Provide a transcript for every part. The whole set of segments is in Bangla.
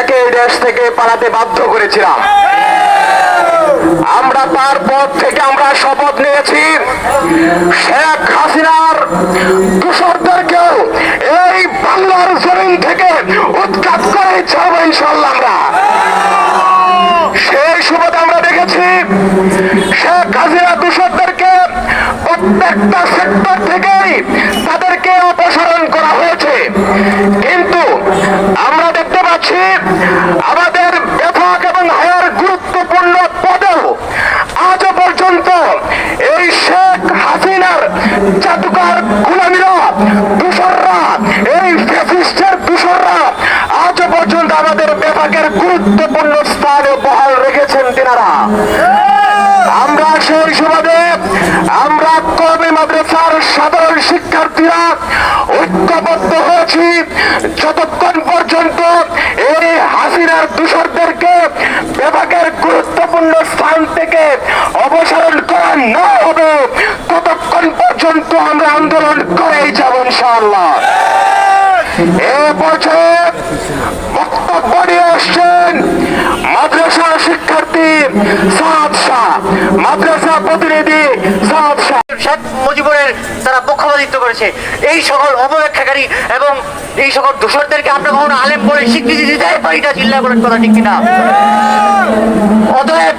তাকে এই দেশ থেকে পালাতে বাধ্য করেছিলাম। আমরা তারপর থেকে আমরা শপথ নিয়েছি। শেখ হাসিনার দূষরদেরকেও এই বাংলার জমিন থেকে উৎখাত করে ছাড়বো ইনশাল্লাহ আমরা। সেই সুবাদে আমরা দেখেছি শেখ হাসিনা দূষরদেরকে প্রত্যেকটা সেক্টর থেকেই তাদেরকে অপসারণ করা হয়েছে কিন্তু আমরা দেখতে পাচ্ছি আমাদের বেফাক এবং হায়ার গুরুত্বপূর্ণ পদেও আজও পর্যন্ত এই শেখ হাসিনার জাদুকার গুলামিরা দূষররা এই ফ্যাসিস্টের দূষররা আজও পর্যন্ত আমাদের বেফাকের গুরুত্বপূর্ণ স্থানে বহাল রেখেছেন তিনারা। আমরা সেই আমরা কবি মাদ্রাসার সাধারণ শিক্ষার্থীরা ঐক্যবদ্ধ হয়েছি। যতক্ষণ পর্যন্ত এই হাসিনার দূষরদেরকে বিভাগের গুরুত্বপূর্ণ স্থান থেকে অপসারণ করা না হবে পর্যন্ত আমরা আন্দোলন করেই যাব ইনশাআল্লাহ। এ বছর বক্তব্য নিয়ে আসছেন মাদ্রাসা শিক্ষার্থী সাদ শাহ, মাদ্রাসা প্রতিনিধি সাদ শাহ। শেখ মুজিবুরের তারা পক্ষপাতিত্ব করেছে। এই সকল অপব্যাখ্যাকারী এবং এই সকল দূষরদেরকে আমরা কখনো আলেম বলে স্বীকৃতি দিতে পারি না চিল্লা বলেন কথা ঠিক কিনা? অতএব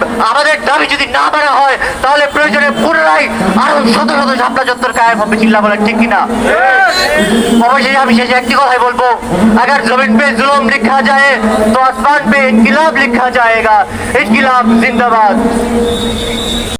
দাবি যদি না মানা হয় তাহলে প্রয়োজনে পুনরায় আরো শত শত ঝাপটা চত্বর কায়েম হবে চিল্লা বলেন ঠিক কিনা অবশ্যই আমি শেষে একটি কথাই বলবো अगर जमीन पे जुल्म लिखा जाए तो आसमान पे इनकलाब लिखा जाएगा इनकलाब जिंदाबाद